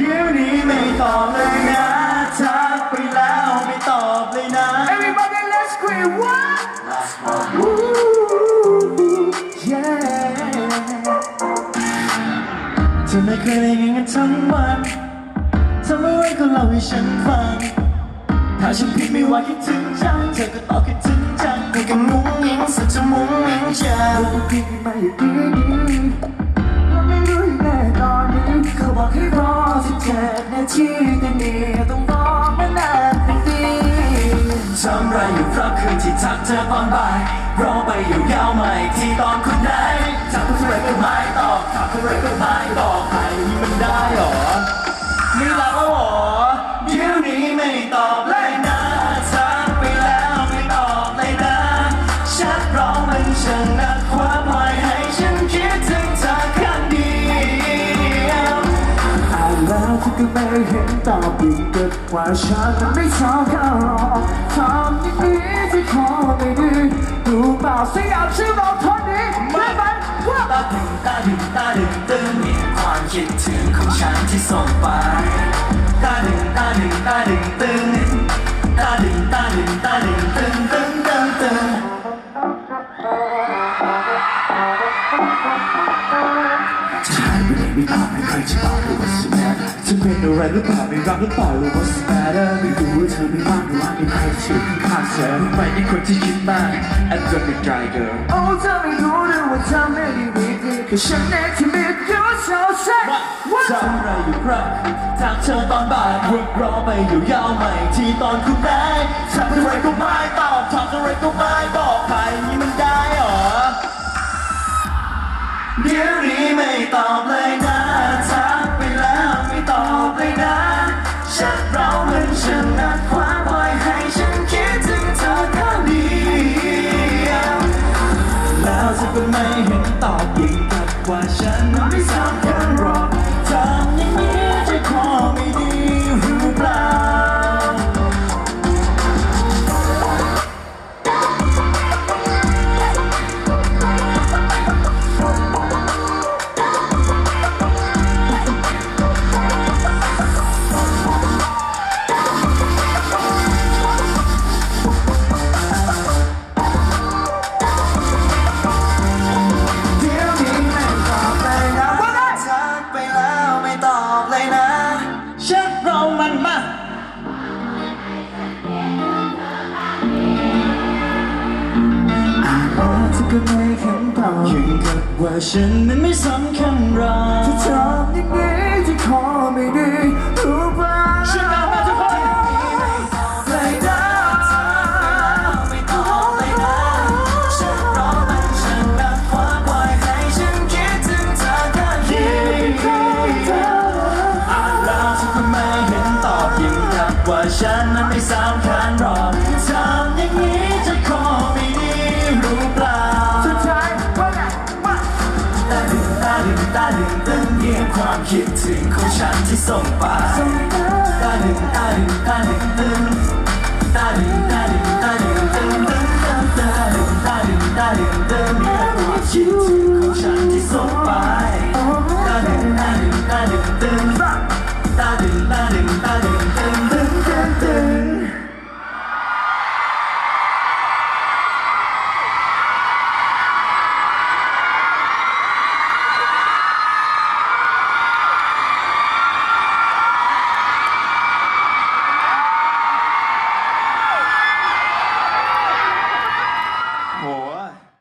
เดี๋ยวนี้ไม่ตอบเลยนะทักไปแล้วไม่ตอบเลยนะ Everybody let's scream what Ooh, yeah เธอไม่เคยได้ยินกันทั้งวันทำอะไรก็เล่าให้ฉันฟัง ถ้าฉันพิมพ์ไม่ว่าคิดถึงจัง เธอก็ตอบคิดถึงจังคุยกันมุ้งมิ้งสุดจะมุ้งมิ้งจังพี่ไม่ดีดี เขาบอกให้รอสิบเจ็ดนาทีแต่นี่ต้องรอไม่นานเป็นปีทำไรอยู่เพราะคืนที่ทักเธอตอนบ่ายรอไปอยู่ยาวมาอีกทีตอนคุณไหนทักเท่าไรก็ไม่ตอบทักเท่าไรก็ไม่บอกใครนี่มันได้หรอไม่รักแล้วหรอเดี๋ยวนี้ไม่ตอบเลยนะทักไปแล้วไม่ตอบเลยนะชัดร้องมันช่างนักความหมายให้ฉัน แล้วที่ก็ไม่เห็นตอบยิ่งเกิดกว่าฉันไม่ชอบแค่รอทำอย่างนี้ที่ขอไม่ดีดูเปล่าสยามชื่อเราทนนี้ได้ไหมว่าตาดึงตาดึงตาดึงตึงเนี่ยความคิดถึงของฉันที่ส่งไปตาดึงตาดึงตาดึงตึงตาดึงตาดึงตาดึงตึงตึง จะหายไปไหนไม่ตอบไม่เคยจะตอบเลยว่าสิแม่จะเป็นอะไรหรือเปล่าไม่รักหรือเปล่าหรือว่าสิแม่ไม่รู้ว่าเธอไม่ว่างหรือว่าไม่ใครชื่อข้างเธอไม่ได้คนที่คิดมาก and don't be dry girl โอ้เธอไม่รู้เลยว่าเธอไม่ได้มีดีแค่ฉันเองที่มีอยู่เท่าใช่ว่าทำอะไรอยู่ครับทักเธอตอนบ่ายรอไปอยู่ยาวใหม่ที่ตอนคุณได้ทำอะไรก็ไม่ตอบทำอะไรก็ไม่บอกใครนี่มันได้หรอ เดี๋ยวนี้ไม่ตอบเลยนะทักไปแล้วไม่ตอบเลยนะชัดเรามันช่างนัดความไว้ให้ฉันคิดถึงเธอข้างเดียวแล้วเธอก็ไม่เห็นตอบยิ่งกับว่าฉันนั้นไม่สำคัญหรอก ก็ไม่เห็นตอบถึงกับว่าฉันนั้นไม่สำคัญหรอกที่ทำอย่างนี้ที่ขอไม่ดีรู้เปล่าฉันเอามาทุกคนเลยนะไม่ตอบเลยนะฉันรอมันฉันนับความไว้ให้ ความคิดถึงของฉันที่ส่งไปส่งมาตาดึงตาดึงตาดึงตึงตาดึงตาดึงตาดึงตึงตึงตึงตาดึงตาดึงตาดึงตึงเงียบความคิดถึงของ